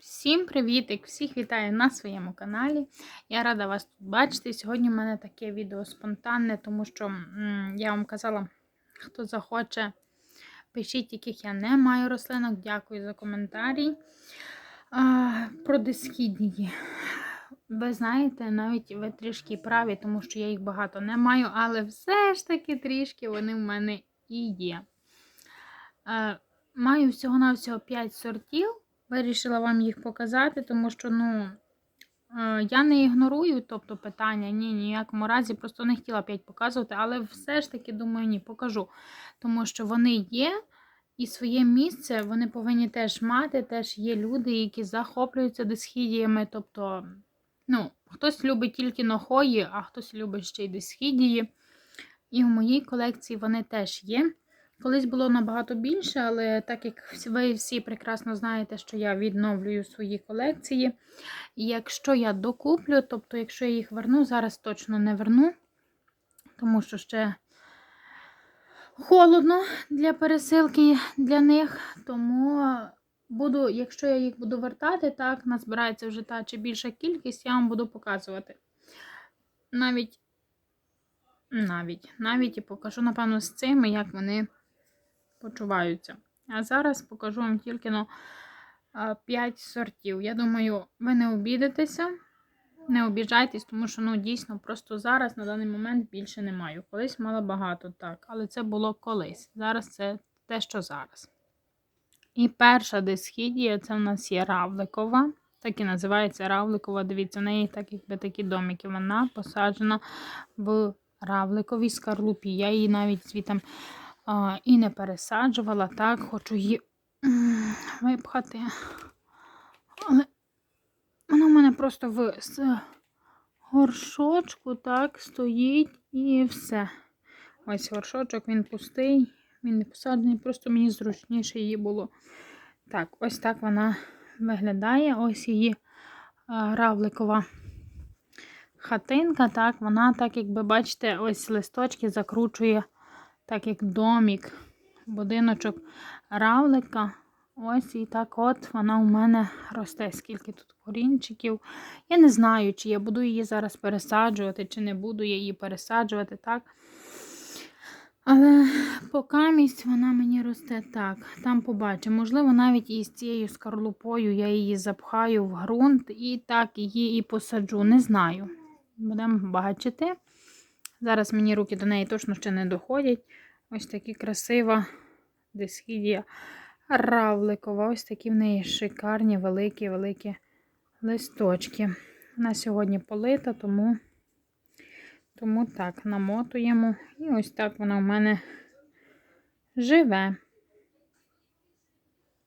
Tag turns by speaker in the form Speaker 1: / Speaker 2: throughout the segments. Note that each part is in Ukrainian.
Speaker 1: Всім привітик! Всіх вітаю на своєму каналі. Я рада вас тут бачити. Сьогодні в мене таке відео спонтанне, тому що м, я вам казала, хто захоче, пишіть, яких я не маю рослинок. Дякую за коментарі. А, про дисхідії. Ви знаєте, навіть ви трішки праві, тому що я їх багато не маю, але все ж таки трішки вони в мене і є. Е, Маю всього-навсього 5 сортів. Вирішила вам їх показати, тому що, ну, е, я не ігнорую, тобто питання, ні, ніякому разі, просто не хотіла 5 показувати, але все ж таки, думаю, ні, покажу. Тому що вони є, і своє місце вони повинні теж мати. Теж є люди, які захоплюються дисхідіями. Тобто, ну, хтось любить тільки нохої, а хтось любить ще й дисхідії. І в моїй колекції вони теж є. Колись було набагато більше, але так як ви всі прекрасно знаєте, що я відновлюю свої колекції. Якщо я докуплю, тобто, якщо я їх верну, зараз точно не верну, тому що ще холодно для пересилки для них. Тому буду, якщо я їх буду вертати, так, назбирається вже та чи більша кількість, я вам буду показувати. Навіть, навіть, навіть і покажу, напевно, з цими, як вони почуваються. А зараз покажу вам тільки ну, 5 сортів. Я думаю, ви не обідетеся, не обіжайтесь, тому що ну, дійсно просто зараз на даний момент більше не маю. Колись мала багато, так, але це було колись. Зараз це те, що зараз. І перша дисхідія це в нас є равликова. Так і називається равликова. Дивіться, в неї так, якби такі домики. Вона посаджена в равликовій скарлупі. Я її навіть звітом а, і не пересаджувала. Так, хочу її випхати. Але вона в мене просто в горшочку так стоїть і все. Ось горшочок, він пустий, він не посаджений, просто мені зручніше її було. Так, ось так вона виглядає. Ось її равликова хатинка. Так, вона, так, якби бачите, ось листочки закручує так як домік, будиночок равлика. Ось і так от вона у мене росте, скільки тут корінчиків. Я не знаю, чи я буду її зараз пересаджувати, чи не буду я її пересаджувати, так. Але поки місць вона мені росте так. Там побачимо. Можливо, навіть із цією скорлупою я її запхаю в ґрунт і так її і посаджу. Не знаю. Будемо бачити. Зараз мені руки до неї точно ще не доходять. Ось такі красива дисхідія равликова. Ось такі в неї шикарні, великі-великі листочки. Вона сьогодні полита, тому, тому так, намотуємо. І ось так вона в мене живе.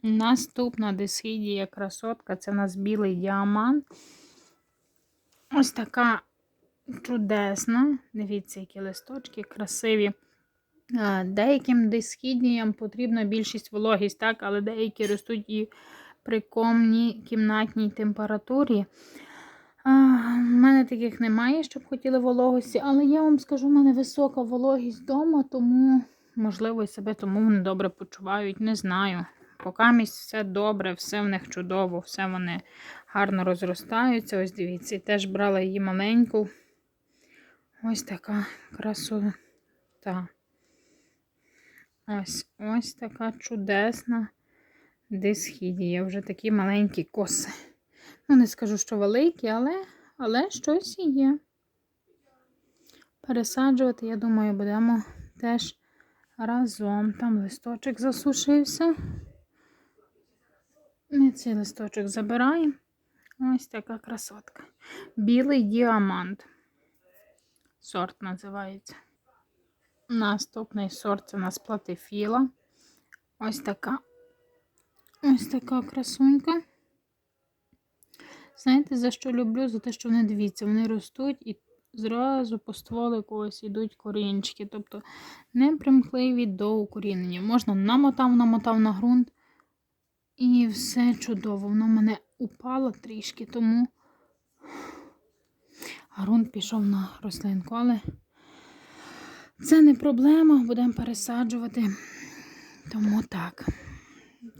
Speaker 1: Наступна дисхідія красотка це в нас білий діамант. Ось така чудесна. Дивіться, які листочки красиві. Деяким дисхідніям потрібна більшість вологість, так, але деякі ростуть і при комній кімнатній температурі. У мене таких немає, щоб хотіли вологості, але я вам скажу, в мене висока вологість вдома, тому, можливо, і себе тому вони добре почувають. Не знаю. Поки місць все добре, все в них чудово, все вони гарно розростаються. Ось дивіться, теж брала її маленьку. Ось така красота. Ось ось така чудесна дисхідія. Вже такі маленькі коси. Ну, не скажу, що великі, але, але щось є. Пересаджувати, я думаю, будемо теж разом. Там листочок засушився. Ми цей листочок забираємо. Ось така красотка. Білий діамант. Сорт називається. Наступний сорт це у нас платифіла. Ось така. Ось така красунька. Знаєте, за що люблю? За те, що вони дивіться, вони ростуть і зразу по стволику ось йдуть корінчики. Тобто не примхливі до укорінення. Можна намотав, намотав на ґрунт. І все чудово. Воно мене упало трішки, тому ґрунт пішов на рослинку. Але це не проблема, будемо пересаджувати. Тому так.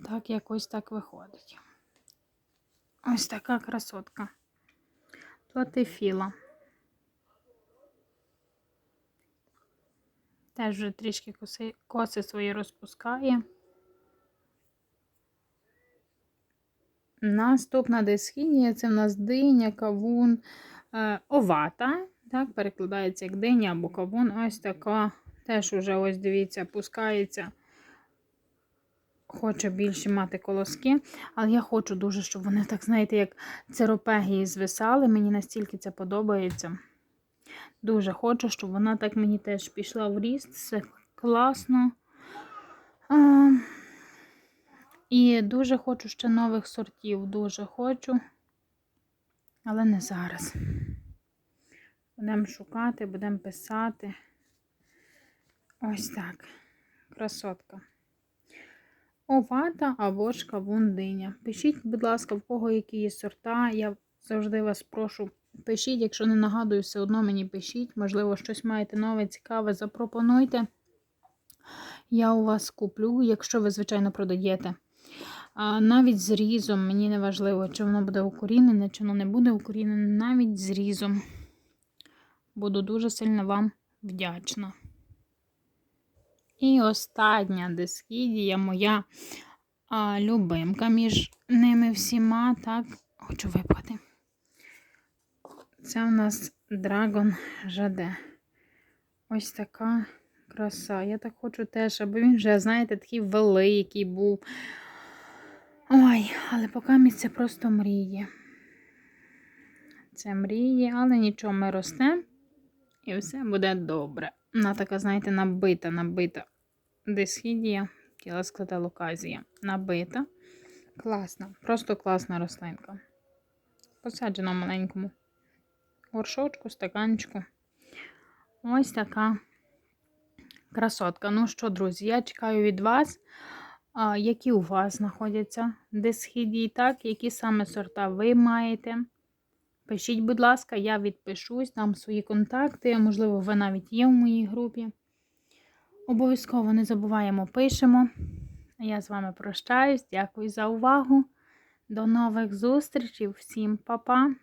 Speaker 1: Так, якось так виходить. Ось така красотка. Платифіла. Теж вже трішки коси, коси свої розпускає. Наступна дисхінія це в нас диня, кавун, овата. Так, перекладається як диня або кавун. Ось така. Теж уже, ось дивіться, пускається. Хоче більше мати колоски. Але я хочу дуже, щоб вони, так, знаєте, як церопегії звисали. Мені настільки це подобається. Дуже хочу, щоб вона так мені теж пішла в ріст. Все класно. А, і дуже хочу ще нових сортів. Дуже хочу. Але не зараз. Будемо шукати, будемо писати. Ось так. Красотка. Овата або ж кавундиня. Пишіть, будь ласка, в кого які є сорта. Я завжди вас прошу. Пишіть, якщо не нагадую, все одно мені пишіть. Можливо, щось маєте нове, цікаве, запропонуйте. Я у вас куплю, якщо ви, звичайно, продаєте. А навіть з різом, мені не важливо, чи воно буде укорінене, чи воно не буде укорінене, навіть з різом. Буду дуже сильно вам вдячна. І остання дискідія моя а, любимка між ними всіма, так, хочу випати. Це у нас Драгон Жаде. Ось така краса. Я так хочу теж, аби він вже, знаєте, такий великий був. Ой, але поки це просто мріє. Це мріє, але нічого ми ростемо. І все буде добре. Вона така, знаєте, набита, набита. Дисхідія, хотіла сказати локазія. Набита. Класна, просто класна рослинка. Посаджена в маленькому горшочку, стаканчику. Ось така красотка. Ну що, друзі, я чекаю від вас, а, які у вас знаходяться дисхідії, так, які саме сорта ви маєте. Пишіть, будь ласка, я відпишусь, дам свої контакти, можливо, ви навіть є в моїй групі. Обов'язково не забуваємо, пишемо. Я з вами прощаюсь. Дякую за увагу. До нових зустрічей. Всім па-па!